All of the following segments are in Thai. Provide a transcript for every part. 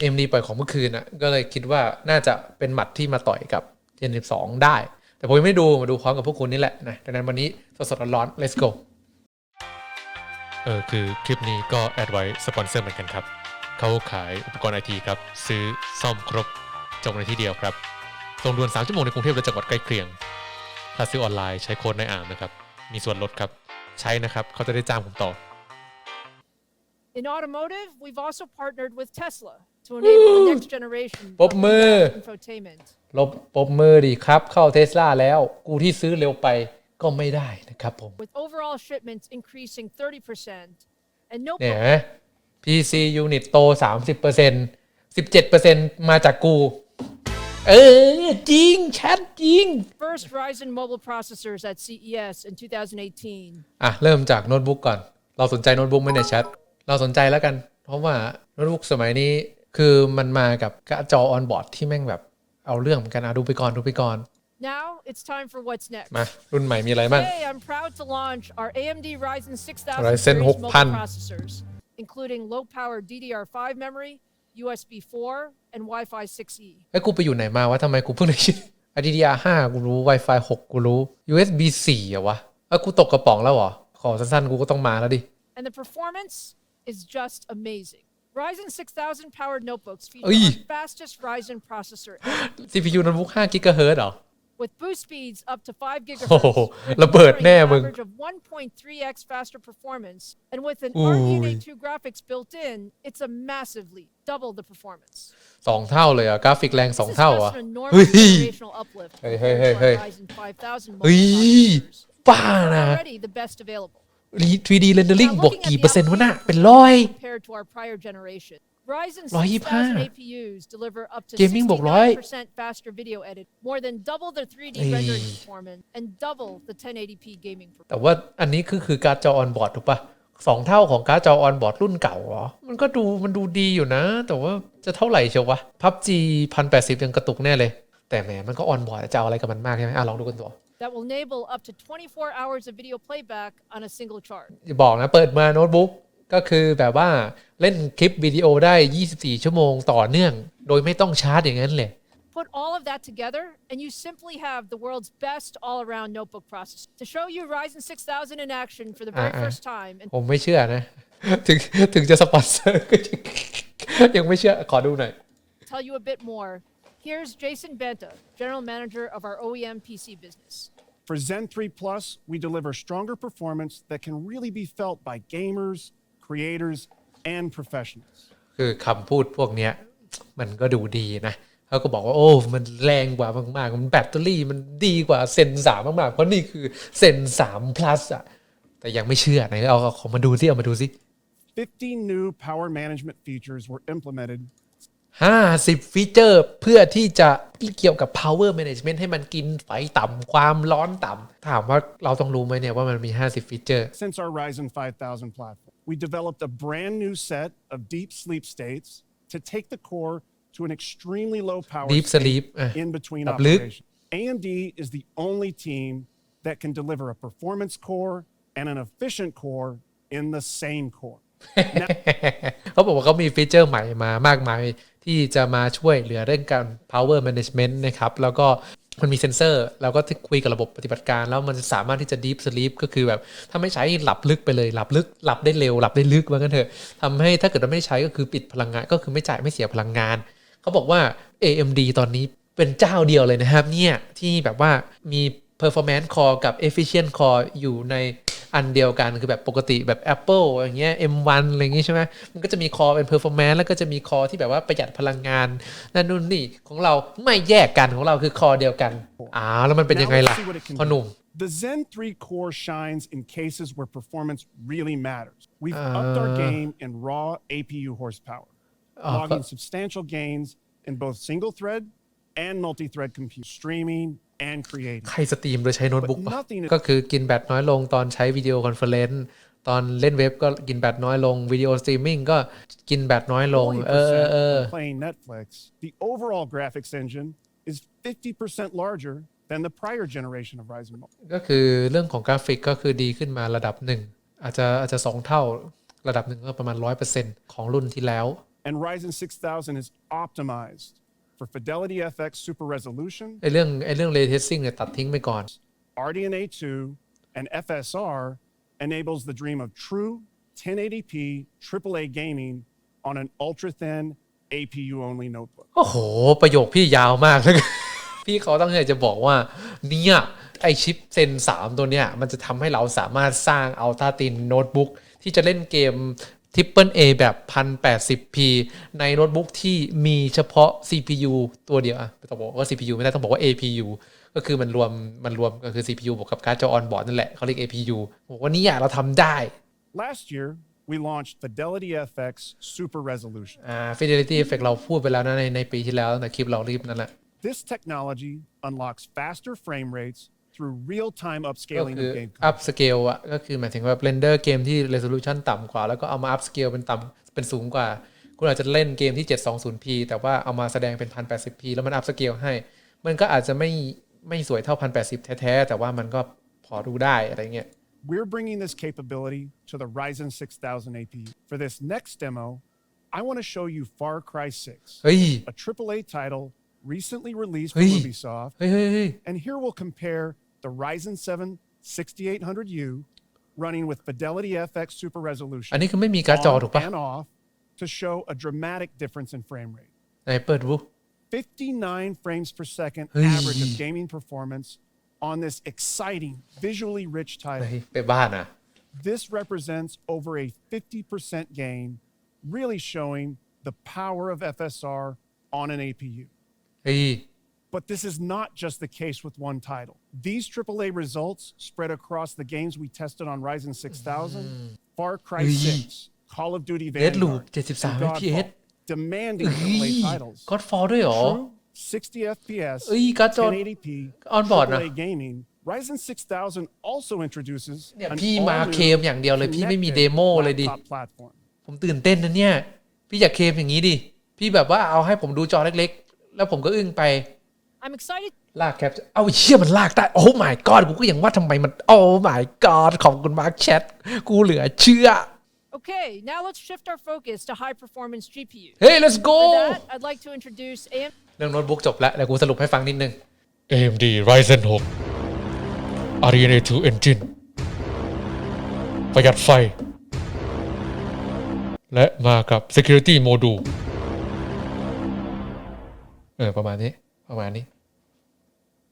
AMD ปล่อยของเมื่อคืนอะก็เลยคิดว่าน่าจะเป็นหมัดที่มาต่อยกับ Gen 12ได้ แต่ผมยังไม่ดูมาดูพร้อมกับพวกคุณนี่แหละนะดังนั้นวันนี้สดๆร้อนๆ let's go เออคือคลิปนี้ก็แอดไว้สปอนเซอร์เหมือนกันครับ เขาขายอุปกรณ์ไอทีครับ ซื้อซ่อมครบจบในที่เดียวครับส่งด่วน 3 ชั่วโมงในกรุงเทพและจังหวัดใกล้เคียง ถ้าซื้อออนไลน์ใช้โค้ดในอ่านนะครับ มีส่วนลดครับ ใช้นะครับ เขาจะได้จ้างผมต่อ In automotive, we've also partnered with Tesla to enable the next generation of ปรบมือ ADAS infotainment. ลบปรบมือดีครับ เข้าเทสลาแล้ว กูที่ซื้อเร็วไปก็ไม่ได้นะครับผม With overall shipments increasing 30% and เนี่ย notebook เห็นไหม PC unit โต 30% 17%มาจากกู เออ จริง ชัดจริง first Ryzen mobile processors at CES in 2018. อะ เริ่มจากโน้ตบุ๊กก่อน เราสนใจโน้ตบุ๊กไหมเนี่ยแชทเราสนใจแล้วกัน เพราะว่าโน้ตบุ๊กสมัยนี้ คือมันมากับการ์ดจอออนบอร์ดที่แม่งแบบเอาเรื่องเหมือนกันอะดูไปก่อนดูไปก่อน Now it's time for what's next. มารุ่นใหม่มีอะไรบ้าง Today, I'm proud to launch our AMD Ryzen 6000 Ryzen series mobile 6000 processors, including low-power DDR5 memory, USB 4, and Wi-Fi 6E. เอ้ยกูไปอยู่ไหนมาวะทำไมกูเพิ่งได้ยิน DDR5 กูรู้ Wi-Fi 6 กูรู้ USB 4อะวะเอ้ยกูตกกระป๋องแล้วเหรอ ขอสั้นๆ กูก็ต้องมาแล้วดิ And the performance is just amazing. Ryzen 6000 powered notebooks feature Ui. our fastest Ryzen processor ever, CPU โน้ตบุ๊ก5 GHz เหรอ with boost speeds up to 5 gigahertz, โอ้โห and ระเบิด delivering แน่ an มึง average of 1.3x faster performance. And with an Ui. RDNA 2 graphics built in, it's a massive leap, double the performance. สองเท่าเลยเหรอ่ะ กราฟิกแรง This สอง is เท่า just อ่ะ an เฮ้ย enormous generational uplift Hey, compared hey, to hey, our hey. Ryzen 5000 mobile เฮ้ย processors. บ้า They're นะ already the best available. 3D rendering Now, บวก looking at กี่ the เปอร์เซ็นต์วะน่ะ output เป็นร้อย compared to our prior generation. Ryzen 125 6000 APUs deliver up to Gaming บวกร้อย69% faster video edit, more than double the 3D เอ้ย rendering performance, and double the 1080p gaming performance. แต่ว่าอันนี้คือคือการ์ดจอออนบอร์ดถูกปะสองเท่าของการ์ดจอออนบอร์ดรุ่นเก่าเหรอ มันก็ดูมันดูดีอยู่นะ แต่ว่าจะเท่าไหร่เชียววะพับจีพันแปดสิบยังกระตุกแน่เลย แต่แหมมันก็ออนบอร์ดจะเอาอะไรกับมันมากใช่ไหมอะลองดูกันต่อ That will enable up to 24 hours of video playback on a single chart. อย่าบอกนะ เปิดมาโน้ตบุ๊กก็คือแบบว่าเล่นคลิปวิดีโอได้ 24 ชั่วโมงต่อเนื่อง โดยไม่ต้องชาร์จอย่างนั้นเลย Put all of that together, and you simply have the world's best all-around notebook processor. To show you Ryzen 6000 in action for the very Uh-uh. first time, and ผมไม่เชื่อนะ ถึงถึงจะสปอนเซอร์ก็ยังยังไม่เชื่อ ขอดูหน่อย tell you a bit more, here's Jason Banta, General Manager of our OEM PC business. For Zen 3 Plus, we deliver stronger performance that can really be felt by gamers, creators, and professionals. คือคำพูดพวกเนี้ย มันก็ดูดีนะเขาก็บอกว่า โอ้ มันแรงกว่ามากๆ มันแบตเตอรี่มันดีกว่าเซนสามมากๆ เพราะนี่คือเซนสาม plus อะแต่ยังไม่เชื่อไหนเอาเอาของมาดูซิเอามาดูซิ 50 new power management features were implemented 50 ฟีเจอร์เพื่อที่จะเกี่ยวกับ power management ให้มันกินไฟต่ำความร้อนต่ำถามว่าเราต้องรู้ไหมเนี่ยว่ามันมี 50 ฟีเจอร์ since our Ryzen 5000 platform. We developed a brand new set of deep sleep states to take the core to an extremely low power Deep state sleep, eh, in between หลับลึก operations. AMD is the only team that can deliver a performance core and an efficient core in the same core. เขาบอกว่าเขามีฟีเจอร์ใหม่มามากมาย ที่จะมาช่วยเหลือเรื่องการ power management นะครับแล้วก็มันมีเซ็นเซอร์แล้วก็คุยกับระบบปฏิบัติการ แล้วมันจะสามารถที่จะ deep sleep ก็คือแบบ ถ้าไม่ใช้หลับลึกไปเลยหลับลึกหลับได้เร็วหลับได้ลึกว่างั้นเถอะทำให้ถ้าเกิดเราไม่ใช้ก็คือปิดพลังงาน ก็คือไม่จ่ายไม่เสียพลังงาน เขาบอกว่า AMD ตอนนี้เป็นเจ้าเดียวเลยนะครับเนี่ยที่แบบว่ามี performance core กับ efficient core อยู่ใน อันเดียวกันคือแบบปกติแบบ Apple อย่างเงี้ย M1 อะไรอย่างงี้ใช่ไหมมันก็จะมี core เป็น performance แล้วก็จะมี core ที่แบบว่าประหยัดพลังงานนั่นนู่นนี่ของเราไม่แยกกันของเราคือ core เดียวกันอ้าวแล้วมันเป็นยังไง Now ล่ะ let's see what it can พ่อหนุ่ม The Zen 3 core shines in cases where performance really matters. We've upped our game in raw APU horsepower, logging substantial gains in both single thread and multi thread compute, streaming and creating. ใครสตรีมโดยใช้โน้ตบุ๊ก But ปะ nothing is- ก็คือกินแบตน้อยลงตอนใช้วิดีโอคอนเฟอเรนซ์ตอนเล่นเว็บก็กินแบตน้อยลงวิดีโอสตรีมมิ่งก็กินแบตน้อยลงเออเออ40%เออ when playing Netflix, the overall graphics engine is 50% larger than the prior generation of Ryzen mobile. ก็คือเรื่องของกราฟิกก็คือดีขึ้นมาระดับหนึ่งอาจจะอาจจะสองเท่าระดับหนึ่งก็ประมาณร้อยเปอร์เซ็นต์ของรุ่นที่แล้ว And Ryzen 6000 is optimized for Fidelity FX super resolution, ไอเรื่องไอเรื่อง ray tracing เนี่ยตัดทิ้งไปก่อน RDNA 2, and FSR enables the dream of true 1080p AAA gaming on an ultra thin APU only notebook. โอ้โห ประโยคพี่ยาวมากเลยพี่เขาตั้งใจจะบอกว่า เนี่ย ไอชิปเซน3 ตัวเนี้ย มันจะทำให้เราสามารถสร้างอัลต a าตินโน้ตบุ๊กที่จะเล่นเกม Triple A แบบ 1080p ในโน้ตบุ๊กที่มีเฉพาะ CPU ตัวเดียวอะไม่ต้องบอกว่า CPU ไม่ได้ต้องบอกว่า APU ก็คือมันรวมมันรวมก็คือ CPU บวกกับการ์ดจอออนบอร์ดนั่นแหละเขาเรียก APU บอกว่าเนี่ยเราทำได้ Last year, we launched Fidelity FX super resolution. อ่า Fidelity Effect เราพูดไปแล้วนะในในปีที่แล้วในคลิปเรารีบนั่นแหละ This technology unlocks faster frame rates through real-time ก็ upscaling คือ of game อัพ code. สเกลอะก็คือหมายถึงว่าเ r นเดอร์เกมที่ resolution ต่ำกว่า แล้วก็เอามาอัพสเกลเป็นต่ำเป็นสูงกว่า คุณอาจจะเล่นเกมที่ 720p แต่ว่าเอามาแสดงเป็น 1080p แล้วมันอัพสเกลให้ มันก็อาจจะไม่ไม่สวยเท่า 1080 แท้ๆ แต่ว่ามันก็พอดูได้อะไรเงี้ย We're bringing this capability to the Ryzen 6000 APU. For this next demo, I want to show you Far Cry 6, เฮ้ย a AAA title recently released from Hey. Ubisoft. เฮ้ยเฮ้ยเฮ้ย And here we'll compare the Ryzen 7 6800U running with Fidelity FX super resolution อันนี้คือไม่มีการ์ดจอ on ถูกปะ and off to show a dramatic difference in frame rate. ไหนเปิดดู 59 frames per second Hey. average of gaming performance on this exciting, visually rich เฮ้ title. ยไปบ้านอ่ะ This represents over a 50% gain, really showing the power of FSR on an APU. เฮ้ย But this is not just the case with one title. These AAA results spread across the games we tested on Ryzen 6000, Far Cry Hey. 6, Call of Duty Deathloop, Vanguard, 73 and FPS. Godfall, demanding เฮ้ย AAA titles. ก็ฟอร์ด้วยเหรอ True 60 FPS, เอ้ยการ์ดจอ 1080p, on board นะ AAA gaming. Ryzen 6000 also introduces เนี่ย an พี่มา all-new เคมอย่างเดียวเลยพี่ไม่มี connected เดโมเลยดิ laptop platform. ผมตื่นเต้นนะเนี่ย พี่อยากเคมอย่างนี้ดิ พี่แบบว่าเอาให้ผมดูจอเล็กๆ แล้วผมก็อึ้งไป I'm excited ลากแคปเอาเชี่ยมันลากได้ โอ้ my god กูก็ยังว่าทำไมมัน โอ้ my god ขอบคุณมาร์คแชท กูเหลือเชื่อ Okay, now let's shift our focus to high performance GPUs. เฮ้ย let's go For that, I'd like to introduce AM เรื่องโน้ตบุ๊กจบแล้วเดี๋ยวกูสรุปให้ฟังนิดนึง AMD Ryzen 6 RDNA 2 Engine ประหยัดไฟ และมากับ Security Module เออประมาณนี้ ประมาณนี้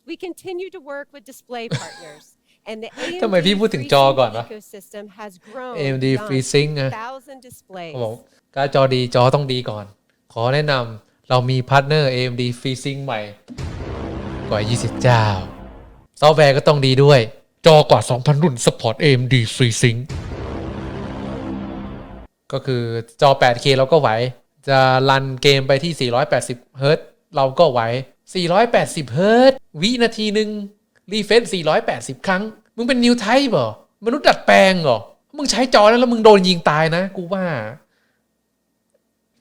We continue to work with display partners, and the ทำไม AMD พี่พูดถึงจอก่อนวะ ecosystem has grown AMD beyond FreeSync นะ thousand displays. เขาบอกการดจอดีจอต้องดีก่อน ขอแนะนำเรามีพาร์ทเนอร์ AMD FreeSync ใหม่ กว่า 20 เจ้า ซอฟต์แวร์ก็ต้องดีด้วย จอกว่า 2,000 รุ่น Support AMD FreeSync ก็คือจอ 8K เราก็ไหว จะรันเกมไปที่ 480เฮิรตซ์เราก็ไหว 480 เฮิร์ตวินาทีหนึ่งรีเฟซ480 ครั้ง มึงเป็นนิวไทป์เหรอ มนุษย์ดัดแปลงเหรอ มึงใช้จอนั้นแล้วมึงโดนยิงตายนะ กูว่า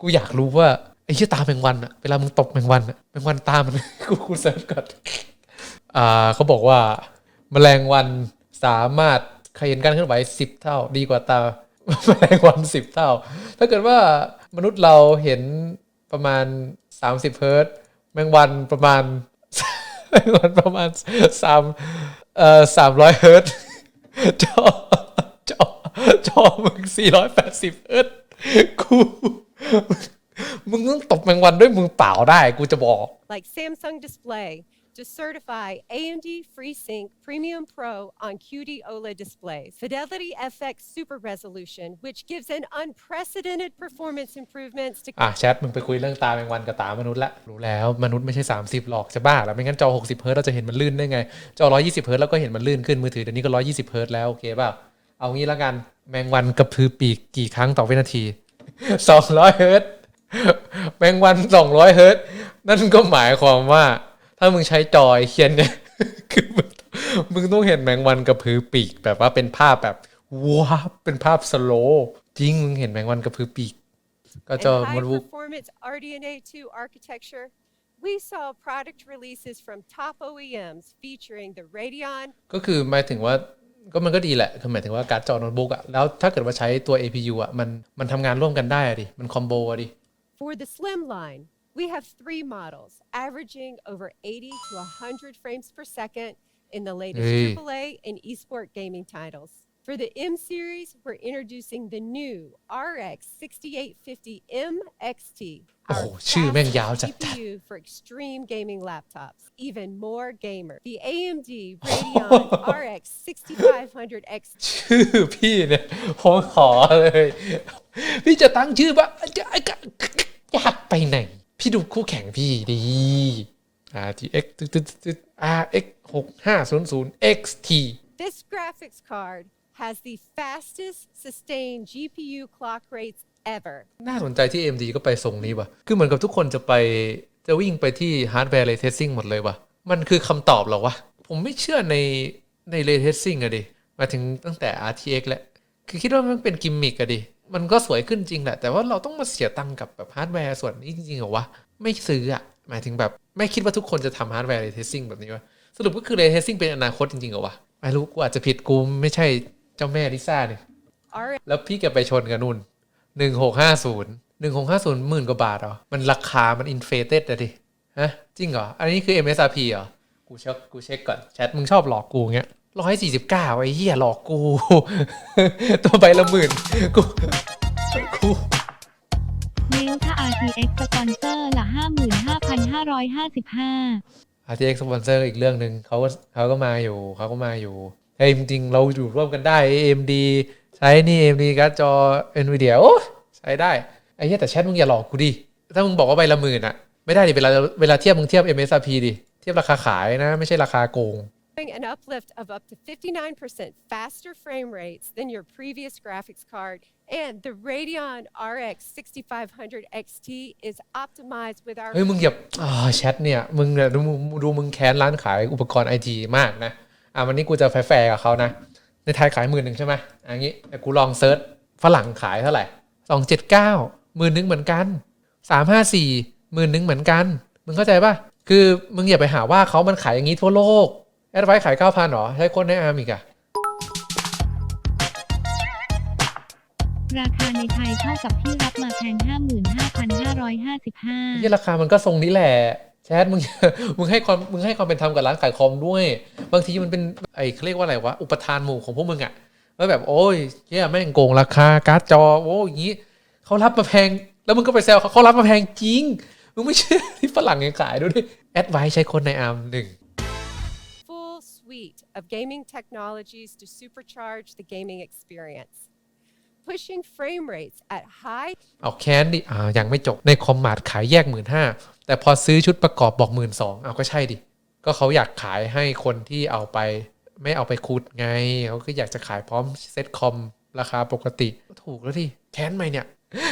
กูอยากรู้ว่า ไอ้เชี่ยตาแมงวันอะเวลามึงตบแมงวันอะแมงวันตามัน กูกูเซิร์ชก่อนอ่าเขาบอกว่าแมลงวันสามารถขยันการเคลื่อนไหวสิบเท่า ดีกว่าตาแมลงวันสิบเท่า ถ้าเกิดว่ามนุษย์เราเห็นประมาณ 30 เฮิร์ต แมงวันประมาณแมงวันประมาณสามเอ่อสามร้อยเฮิร์ตจอจอจอมึงสี่ร้อยแปดสิบเฮิร์ตกูมึงต้องตบแมงวันด้วยมือเปล่าได้กูจะบอก like Samsung Display, to certify AMD FreeSync Premium Pro on QD OLED displays. Fidelity FX Super Resolution, which gives an unprecedented performance improvements to อะแชทมึงไปคุยเรื่องตาแมงวันกับตามนุษย์ละรู้แล้วมนุษย์ไม่ใช่ 30 หรอกจะบ้าแล้วไม่งั้นจอ 60 เฮิร์ตเราจะเห็นมันลื่นได้ไง จอ 120 เฮิร์ตเราก็เห็นมันลื่นขึ้นมือถือเดี๋ยวนี้ก็ 120 เฮิร์ตแล้ว โอเคเปล่าเอางี้แล้วกันแมงวันกระพือปีกกี่ครั้งต่อวินาที 200 เฮิร์ตแมงวัน 200 เฮิร์ตนั่นก็หมายความว่า ถ้ามึงใช้จอยเคียนเนี่ยคือมึงมึงต้องเห็นแมงวันกระพือปีก แบบว่าเป็นภาพแบบว้าบเป็นภาพสโลว์จริงมึงเห็นแมงวันกระพือปีก ก็ and จอ high มันวุก performance RDNA 2 architecture. We saw product releases from top OEMs featuring the Radeon ก็คือหมายถึงว่าก็มันก็ดีแหละคือหมายถึงว่าการ์ดจอโน้ตบุ๊กอะแล้วถ้าเกิดว่าใช้ตัว APU อะมันมันทำงานร่วมกันได้อะดิ มันคอมโบอะดิ For the slim line, we have three models averaging over 80 to 100 frames per second in the latest Hey. AAA and esport gaming titles. For the M series, we're introducing the new RX 6850M XT. Oh, our ชื่อแม่ง fastest ยาวจัด GPU for extreme gaming laptops, even more gamer. The AMD Radeon RX 6500 XT ชื่อพี่เนี่ยผมขอเลย พี่จะตั้งชื่อว่าจะอยากไปไหน พี่ดูคู่แข่งพี่ดี RTX ตึ๊ดตึ๊ดตึ๊ด RX 6500 XT This graphics card has the fastest sustained GPU clock rates ever. น่าสนใจที่ AMD ก็ไปทรงนี้ว่ะ คือเหมือนกับทุกคนจะไปจะวิ่งไปที่ฮาร์ดแวร์ ray tracing หมดเลยว่ะ มันคือคำตอบเหรอวะ ผมไม่เชื่อในใน ray tracing อะดิ มาถึงตั้งแต่ RTX แล้ว คือคิดว่ามันเป็นกิมมิกอะดิ มันก็สวยขึ้นจริงแหละ แต่ว่าเราต้องมาเสียตังค์กับแบบฮาร์ดแวร์ส่วนนี้จริงๆเหรอวะ ไม่ซื้ออะหมายถึงแบบไม่คิดว่าทุกคนจะทำฮาร์ดแวร์ ray tracing แบบนี้วะสรุปก็คือ ray tracing เป็นอนาคตจริงๆเหรอวะไม่รู้กูอาจจะผิดกูไม่ใช่เจ้าแม่ลิซ่าเนี่ย RX แล้วพี่แกไปชนกันนู่นหนึ่งหกห้าศูนย์หนึ่งหกห้าศูนย์หมื่นกว่าบาทเหรอ มันราคามันอินเฟเต็ดอะดิฮะจริงเหรอ อันนี้คือ MSRP เหรอ กูเช็คกูเช็คก่อนแชทมึงชอบหลอกกูเงี้ย ร้อยสี่สิบเก้าไอ้เหี้ยหลอกกู ตัวใบละหมื่นกูกูเมลถ้า RTX สปอนเซอร์ละ55,555 RTX สปอนเซอร์อีกเรื่องหนึ่งเขาก็เขาก็มาอยู่เขาก็มาอยู่เฮ้ยจริงๆเราอยู่ร่วมกันได้ AMD ใช้นี่ AMD การ์ดจอ NVIDIA โอ้ใช้ได้ไอ้เหี้ยแต่แชทมึงอย่าหลอกกูดิถ้ามึงบอกว่าใบละหมื่นอะไม่ได้ดิเวลาเวลาเทียบมึงเทียบ MSRP ดิเทียบราคาขายนะ ไม่ใช่ราคาโกง an uplift of up to 59% faster frame rates than your previous graphics card. And the Radeon RX 6500 XT is optimized with our เฮ้ยมึงอย่าอ่าแชทเนี่ยมึงเนี่ยดูมึงดูมึงแค้นร้านขายอุปกรณ์ไอทีมากนะอะวันนี้กูจะแฟร์กับเขานะ ในไทยขายหมื่นหนึ่งใช่ไหมอันนี้แต่กูลองเซิร์ชฝรั่งขายเท่าไหร่สองเจ็ดเก้าหมื่นหนึ่งเหมือนกันสามห้าสี่หมื่นหนึ่งเหมือนกัน มึงเข้าใจป่ะคือมึงอย่าไปหาว่าเขามันขายอย่างนี้ทั่วโลก แอดไว้ขายเก้าพันหรอใช้คนในอาร์มอีกอะราคาในไทยเท่ากับที่รับมาแพง55,555ที่ราคามันก็ทรงนี้แหละแชทมึงมึงให้ความมึงให้ความเป็นธรรมกับร้านขายคอมด้วย บางทีมันเป็นไอ้เขาเรียกว่าอะไรวะอุปทานหมู่ของพวกมึงอะว่าแบบโอ้ยเฮียแม่งโกงราคาการ์ดจอโอ้ยอย่างนี้เขารับมาแพง แล้วมึงก็ไปแซวเขาเขารับมาแพงจริงมึงไม่เชื่อที่ฝรั่งยังขายด้วยดิแอดไว้ใช้คนในอาร์มหนึ่ง full suite of gaming technologies to supercharge the gaming experience. Pushing frame rates at high เอาแค้นดิอ่ายังไม่จบในคอมมาดขายแยกหมื่นห้าแต่พอซื้อชุดประกอบบอกหมื่นสองเอาก็ใช่ดิ ก็เขาอยากขายให้คนที่เอาไป ไม่เอาไปคูดไง เขาก็อยากจะขายพร้อมเซ็ตคอมราคาปกติ ถูกแล้วดิแค้นไหมเนี่ย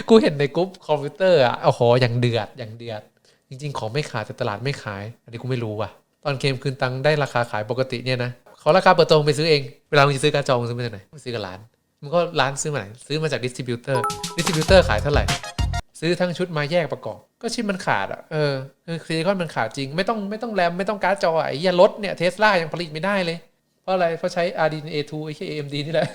กูเห็นในกรุ๊ปคอมพิวเตอร์อะโอ้โหอย่างเดือดอย่างเดือด จริง ๆ ของไม่ขายแต่ตลาดไม่ขาย อันนี้กูไม่รู้ว่ะ ตอนเคมคืนตังได้ราคาขายปกติเนี่ยนะ ขาราคาเปิดตัวมึงไปซื้อเอง เวลามึงจะซื้อการดจอมึงซื้อมาจากไหนมึงซื้อกับร้านมึงก็ร้านซื้อมาไหนซื้อมาจากดิสติบิวเตอร์ดิสติบิวเตอร์ขายเท่าไหร่ ซื้อทั้งชุดมาแยกประกอบ ก็ชิปมันขาดอะเออคือซิลิคอนมันขาดจริง ไม่ต้องไม่ต้องแรมไม่ต้องการ์ดจออะไอ้เหี้ยรถเนี่ยเทสลายังผลิตไม่ได้เลย เพราะอะไรเพราะใช้ RDNA 2ไอ้แค่ AMD นี่แหละ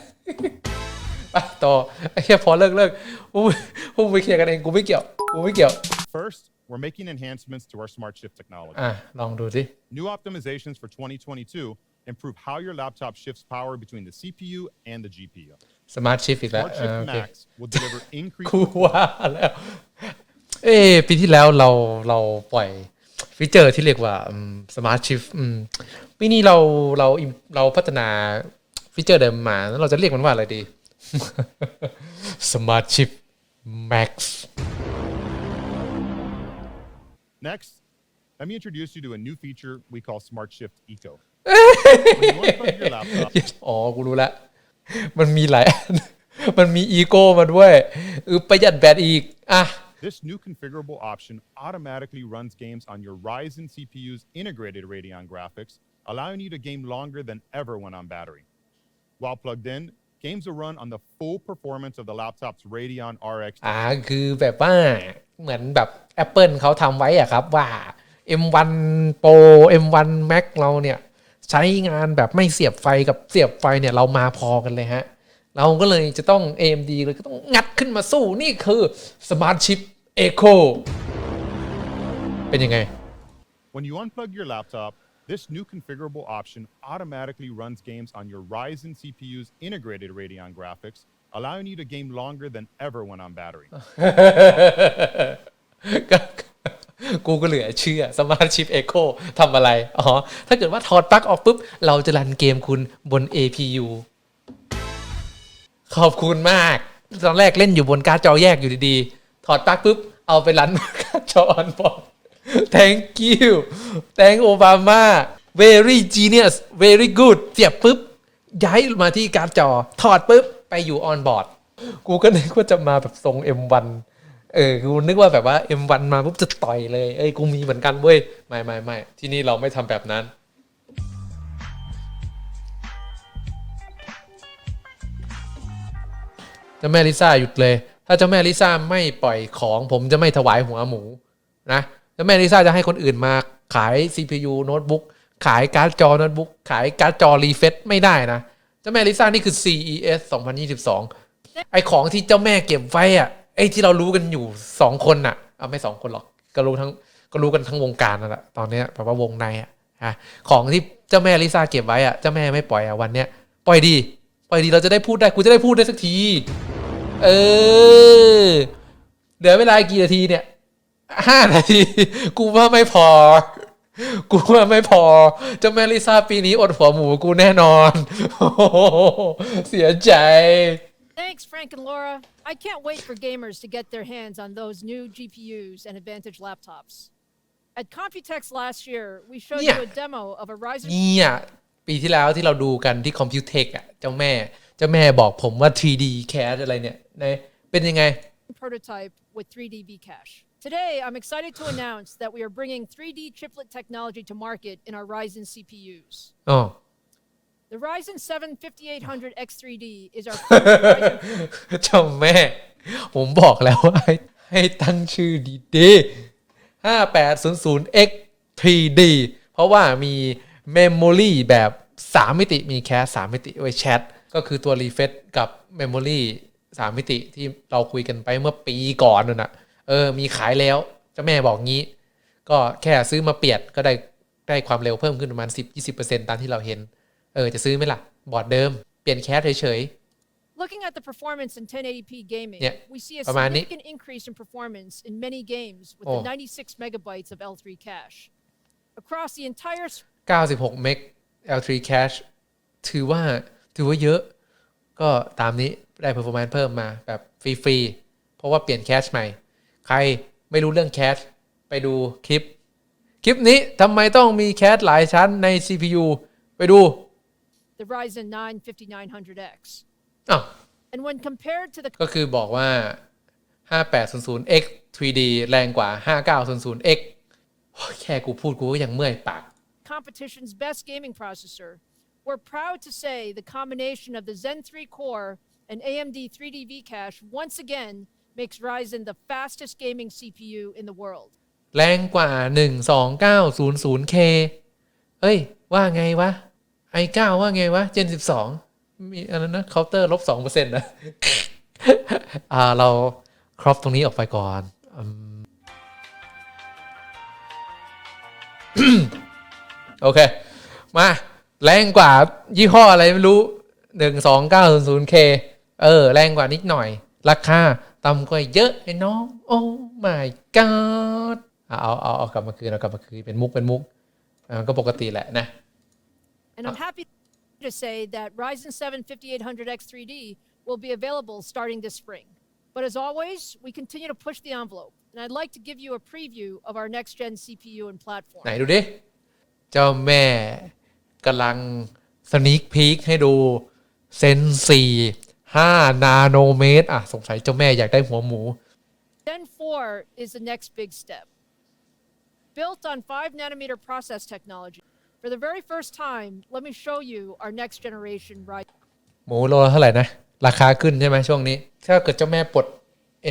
ไปต่อไอ้แค่พอเลิกเลิกพวกมึงพวกมึงไปเคลียร์กันเองกูไม่เกี่ยวกูไม่เกี่ยว First, we're making enhancements to our smart shift technology. อะลองดูสิ New optimizations for 2022 improve how your laptop shifts power between the CPU and the GPU. สมาร์ทชิฟอีกแล้ว Smart อ่า Shift โอเค Max will deliver increased กูว่าแล้ว เอ้ปีที่แล้วเราเราปล่อยฟีเจอร์ที่เรียกว่าสมาร์ทชิฟปีนี้เราเราเราพัฒนาฟีเจอร์เดิมมาแล้วเราจะเรียกมันว่าอะไรดี Smart Chip Max Next, let me introduce you to a new feature we call Smart Shift Eco. When you unplug your laptop, อ๋อ กูรู้ละมันมีหลายอันมันมีอีโก้มาด้วยเออประหยัดแบตอีก อะ this new configurable option automatically runs games on your Ryzen CPU's integrated Radeon graphics, allowing you to game longer than ever when on battery. While plugged in, games will run on the full performance of the laptop's Radeon RX อ่าคือแบบว่าเหมือนแบบ Apple เขาทำไว้อะครับว่า M1 Pro M1 Max เราเนี่ย ใช้งานแบบไม่เสียบไฟกับเสียบไฟเนี่ยเรามาพอกันเลยฮะ เราก็เลยจะต้อง AMD เลยก็ต้องงัดขึ้นมาสู้นี่คือ Smart Chip Echo เป็นยังไง When you unplug your laptop, this new configurable option automatically runs games on your Ryzen CPU's integrated Radeon graphics, allowing you to game longer than ever when on battery. กูก็เหลือเชื่อ Smart Chip Echo ทำอะไร อ๋อ ถ้าเกิดว่าถอดปลั๊กออกปุ๊บ เราจะรันเกมคุณบน APU ขอบคุณมาก ตอนแรกเล่นอยู่บนการ์ดจอแยกอยู่ดีๆ ถอดปลั๊กปุ๊บ เอาไปรันการ์ดจอออนบอร์ด thank you thank Obama very genius very good เสียบปุ๊บ ย้ายมาที่การ์ดจอ ถอดปุ๊บ ไปอยู่ออนบอร์ด กูก็นึกว่าจะมาแบบทรง M1 เออกูนึกว่าแบบว่า M1 มาปุ๊บจะต่อยเลยเอ้ยกูมีเหมือนกันเว้ยไม่ไม่ไม่ที่นี่เราไม่ทำแบบนั้น เจ้าแม่ลิซ่าหยุดเลย ถ้าเจ้าแม่ลิซ่าไม่ปล่อยของผมจะไม่ถวายหัวหมูนะเจ้าแม่ลิซ่าจะให้คนอื่นมาขาย CPU โน้ตบุ๊กขายการ์ดจอโน้ตบุ๊กขายการ์ดจอรีเฟซไม่ได้นะ เจ้าแม่ลิซ่านี่คือ CES 2022 ไอของที่เจ้าแม่เก็บไว้อะ ไอ้ที่เรารู้กันอยู่สองคนน่ะ เอาไม่สองคนหรอก ก็รู้ทั้งก็รู้กันทั้งวงการนั่นแหละตอนนี้แบบว่าวงในอะฮะของที่เจ้าแม่ลิซ่าเก็บไว้อะเจ้าแม่ไม่ปล่อยอะวันเนี้ยปล่อยดีปล่อยดีเราจะได้พูดได้กูจะได้พูดได้สักที เออเหลือเวลากี่นาทีเนี่ยห้านาที กูว่าไม่พอ กูว่าไม่พอ เจ้าแม่ลิซ่าปีนี้อดหัวหมูกูแน่นอนโอ้เสียใจ Thanks, Frank and Laura. I can't wait for gamers to get their hands on those new GPUs and Advantage laptops. At Computex last year, we showed Yeah. you a demo of a Ryzen เนี่ยปีที่แล้วที่เราดูกันที่ Computech อ่ะ เจ้าแม่ เจ้าแม่บอกผมว่า 3D CAD อะไรเนี่ยในเป็นยังไง prototype with 3D Vcache. Today, I'm excited to announce that we are bringing 3D chiplet technology to market in our Ryzen CPUs. อ๋อ The Ryzen 7 5800 X3D is our first Ryzen เจ้าแม่ ผมบอกแล้วว่าให้ให้ตั้งชื่อดีๆ 5800X 3D เพราะว่ามี Memory แบบ 3 มิติมีแคส3มิติไว้แชท ก็คือตัว Refresh กับ Memory 3 มิติที่เราคุยกันไปเมื่อปีก่อนนั่นนะเออ มีขายแล้วเจ้าแม่บอกงี้ ก็แค่ซื้อมาเปลี่ยนก็ได้ได้ความเร็วเพิ่มขึ้นประมาณ 10-20%ตามที่เราเห็นเออจะซื้อไหมล่ะ บอร์ดเดิม เปลี่ยนแคสเฉย Looking at the performance in 1080p gaming, Yeah, we see a ประมาณนี้ significant increase in performance in many games with Oh. the 96 megabytes of L3 cache. Across the entire s- 96 เมก L3 cache ถือว่าถือว่าเยอะ ก็ตามนี้ได้ performance เพิ่มมาแบบฟรีๆ เพราะว่าเปลี่ยนแคชใหม่ ใครไม่รู้เรื่องแคชไปดูคลิป คลิปนี้ทำไมต้องมีแคชหลายชั้นใน CPU ไปดู the Ryzen 9 5900X. อ้าว And when compared to the ก็คือบอกว่า 5800X 3D แรงกว่า 5900X โอ้ยแค่กูพูดกูก็ยังเมื่อยปาก competition's best gaming processor, we're proud to say the combination of the Zen 3 core and AMD 3D Vcache once again makes Ryzen the fastest gaming CPU in the world. แรงกว่า 12900K เอ้ย ว่าไงวะ i9 ว่าไงวะ Gen 12มีอันนั้นนะเคาน์เตอร์ลบ2%นะอ่าเราครอปตรงนี้ออกไปก่อนโอเค มา แรงกว่ายี่ห้ออะไรไม่รู้ 12900K เก้าศูนย์ศูนย์เคเออ แรงกว่านิดหน่อย ราคาต่ำกว่าเยอะไอ้น้อง โอ้ my god เอาเอาเอากลับมาคืน เอากลับมาคืน เป็นมุกเป็นมุกอ่าก็ปกติแหละนะ And I'm happy to say that Ryzen 7 5800X 3D will be available starting this spring. But as always, we continue to push the envelope, and I'd like to give you a preview of our next gen CPU and platform. ไหนดูดิ เจ้าแม่กำลังสนิกพีคให้ดูเซนสี่5นาโนเมตร อ่ะ สงสัยเจ้าแม่อยากได้หัวหมู Gen 4 is the next big step. Built on 5 nanometer process technology, for the very first time, let me show you our next generation Ryzen. หมูโลละเท่าไหร่นะ ราคาขึ้นใช่ไหมช่วงนี้ ถ้าเกิดเจ้าแม่ปลด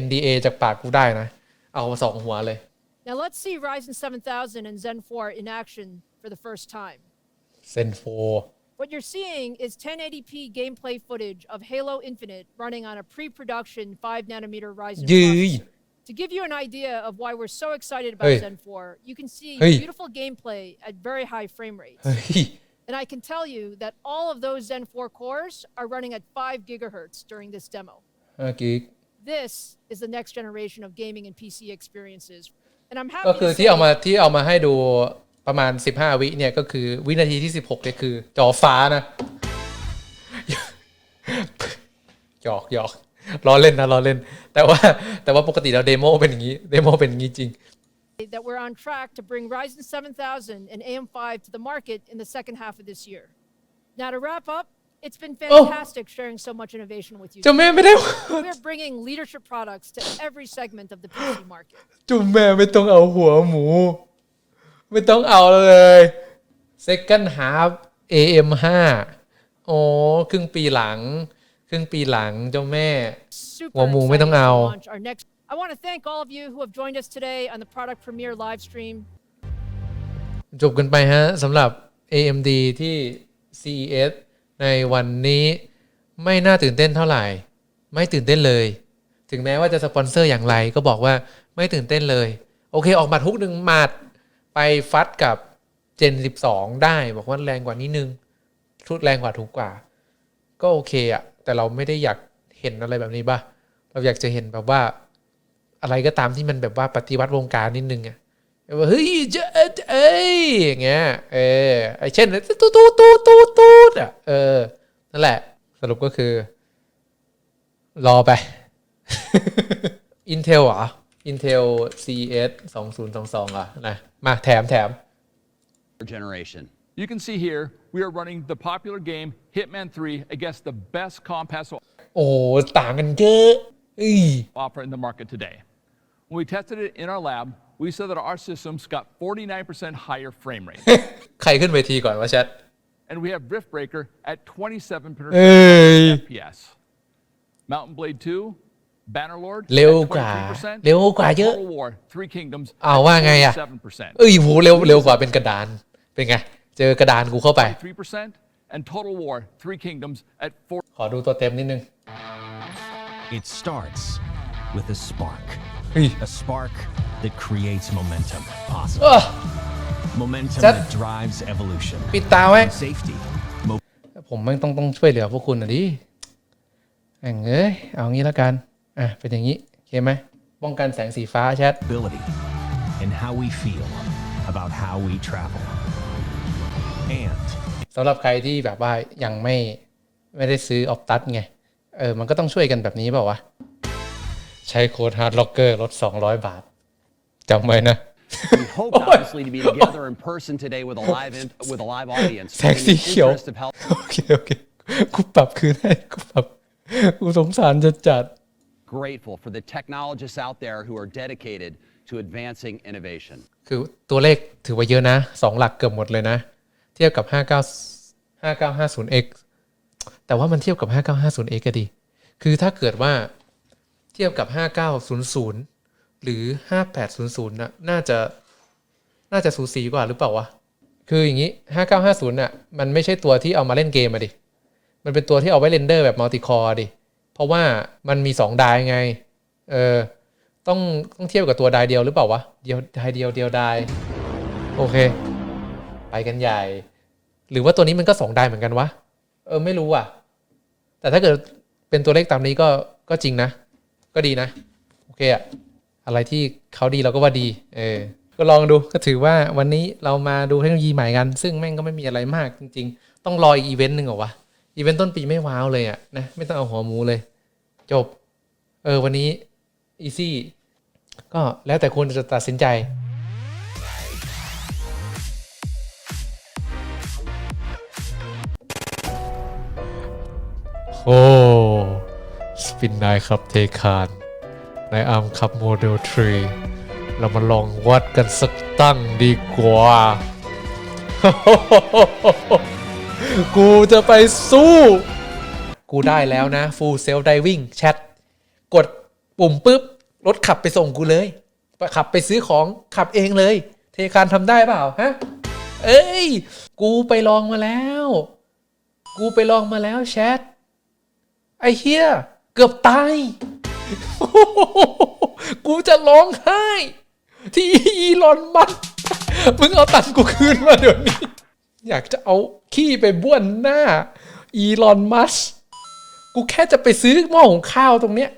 NDA จากปากกูได้นะ เอาสองหัวเลย Now let's see Ryzen 7000 and Zen 4 in action for the first time. เซนโฟ What you're seeing is 1080p gameplay footage of Halo Infinite running on a pre-production 5 nanometer Ryzen ยืย processor. To give you an idea of why we're so excited about Hey. Zen 4, you can see Hey. beautiful gameplay at very high frame rates. เฮ้ย And I can tell you that all of those Zen 4 cores are running at 5 gigahertz during this demo. เมื่อกี้ This is the next generation of gaming and PC experiences. And I'm ก็ happy คือ to ที่เอามา say ที่เอามาให้ดูประมาณ 15 วิเนี่ยก็คือวินาทีที่ 16เนี่ยคือ จอฟ้านะ หยอกหยอก ล้อเล่นนะล้อเล่น แต่ว่าแต่ว่าปกติแล้วเดโมเป็นอย่างนี้ เดโมเป็นอย่างนี้จริง that we're on track to bring Ryzen 7000 and AM5 to the market in the second half of this year. Now, to wrap up, it's been fantastic sharing so much innovation with you. เจ้าแม่ไม่ได้ We're bringing leadership products to every segment of the PC market. เจ้าแม่ไม่ต้องเอาหัวหมู ไม่ต้องเอาเลย second half AM5 โอ้ครึ่งปีหลัง ครึ่งปีหลังเจ้าแม่ Super หัวหมูไม่ excited ต้อง to เอา launch our next. I want to thank all of you who have joined us today on the product premiere live stream. จบกันไปฮะสำหรับ AMD ที่ CES ในวันนี้ไม่น่าตื่นเต้นเท่าไหร่ ไม่ตื่นเต้นเลย ถึงแม้ว่าจะสปอนเซอร์อย่างไรก็บอกว่าไม่ตื่นเต้นเลย โอเคออกมาทุกหนึ่งหมัดไปฟัดกับ Gen 12 ได้ บอกว่าแรงกว่านี้นึงชุดแรงกว่าถูกกว่า ก็โอเคอะ แต่เราไม่ได้อยากเห็นอะไรแบบนี้ป่ะเราอยากจะเห็นแบบว่า อะไรก็ตามที่มันแบบว่าปฏิวัติวงการนิดนึงอะว่าเฮ้ยเจะเอ้ยอย่างเงี้ยเออไอเช่นตูดตูดตูดตูดตูดอะเออนั่นแหละ สรุปก็คือ รอไป Intel เหรอ Intel CES 2022อะนะมาแถมแถม generation. You can see here, we are running the popular game Hitman 3 against the best Compass โอ้ต่างกันเยอะอี offer in the market today. When we tested it in our lab, we saw that our systems got 49% higher frame rate. ใครขึ้นเวทีก่อนวะแชท and we have Riftbreaker at 27% Hey. FPS. Mountain Blade 2, Bannerlord เร็ว at กว่า 23%, เร็วกว่าเยอะ Total War Three Kingdoms เอาว่าไงอะ at 47%. เอ้ยโหเร็วเร็วกว่าเป็นกระดาน เป็นไง เจอกระดานกูเข้าไป3% and Total War Three Kingdoms at 4ขอดูตัวเต็มนิดนึง It starts with a spark. Hey. A spark that creates momentum. เอ Possible. อ Momentum That- that drives evolution. ปิดตาไว้ And safety. ผมไม่ต้องต้องช่วยเหลือพวกคุณนะดิแม่งเอ้ยเอางี้แล้วกันอะเป็นอย่างนี้โอเคไหมป้องกันแสงสีฟ้าแชท Mobility. And how we feel about how we travel. And สำหรับใครที่แบบว่ายังไม่ไม่ได้ซื้อออ t ตัสไง เออ มันก็ต้องช่วยกันแบบนี้เปล่าวะ ใช้โค้ดฮาร์ดล็อกเกอร์ลด 200 บาทจำไว้นะ We hope obviously to be together in person today with a live in, with a live audience. but in Sexy the kill. interest of health โอเค โอเค กูปรับคืนให้กูปรับ กูสงสารจะจัด grateful for the technologists out there who are dedicated to advancing innovation. คือตัวเลขถือว่าเยอะนะ สองหลักเกือบหมดเลยนะเทียบกับ 59 5950x แต่ว่ามันเทียบกับ 5950x ก็ดี คือถ้าเกิดว่าเทียบกับ 5900 หรือ 5800น่ะน่าจะน่าจะสูสีกว่าหรือเปล่าวะ คืออย่างนี้ 5950น่ะมันไม่ใช่ตัวที่เอามาเล่นเกมอะดิ มันเป็นตัวที่เอาไว้เรนเดอร์แบบมัลติคอร์ดิ เพราะว่ามันมี2ไดายไง เออ ต้องต้องเทียบกับตัวไดายเดียวหรือเปล่าวะ เดียวไดายเดียวเดียวไดาย โอเค ไปกันใหญ่ หรือว่าตัวนี้มันก็สองไดายเหมือนกันวะเออไม่รู้อะ แต่ถ้าเกิดเป็นตัวเลขตามนี้ก็ก็จริงนะ ก็ดีนะ โอเคอะอะไรที่เขาดีเราก็ว่าดี เออ ก็ลองดูก็ถือว่าวันนี้เรามาดูเทคโนโลยีใหม่กัน ซึ่งแม่งก็ไม่มีอะไรมากจริง ๆ ต้องรออีกอีเวนต์หนึ่งเหรอวะอีเวนต์ต้นปีไม่ว้าวเลยอะนะไม่ต้องเอาหัวหมูเลย จบ เออวันนี้อีซี่ก็แล้วแต่คุณจะตัดสินใจ โอ้สปินไนครับเทคานในอาร์มคับโมเดล3เรามาลองวัดกันสักตั้งดีกว่า กูจะไปสู้ กูได้แล้วนะ Full Self Driving แชทกดปุ่มปุ๊บ รถขับไปส่งกูเลยไปขับไปซื้อของขับเองเลย เทคานทำได้เปล่าฮะ เอ้ย กูไปลองมาแล้ว กูไปลองมาแล้วแชท ไอ้เฮียเกือบตาย กูจะร้องไห้ ที่อีลอนมัสมึงเอาตังกูคืนมาเดี๋ยวนี้ อยากจะเอาขี้ไปบ้วนหน้า อีลอนมัสกูแค่จะไปซื้อหม้อหุงข้าวตรงเนี้ย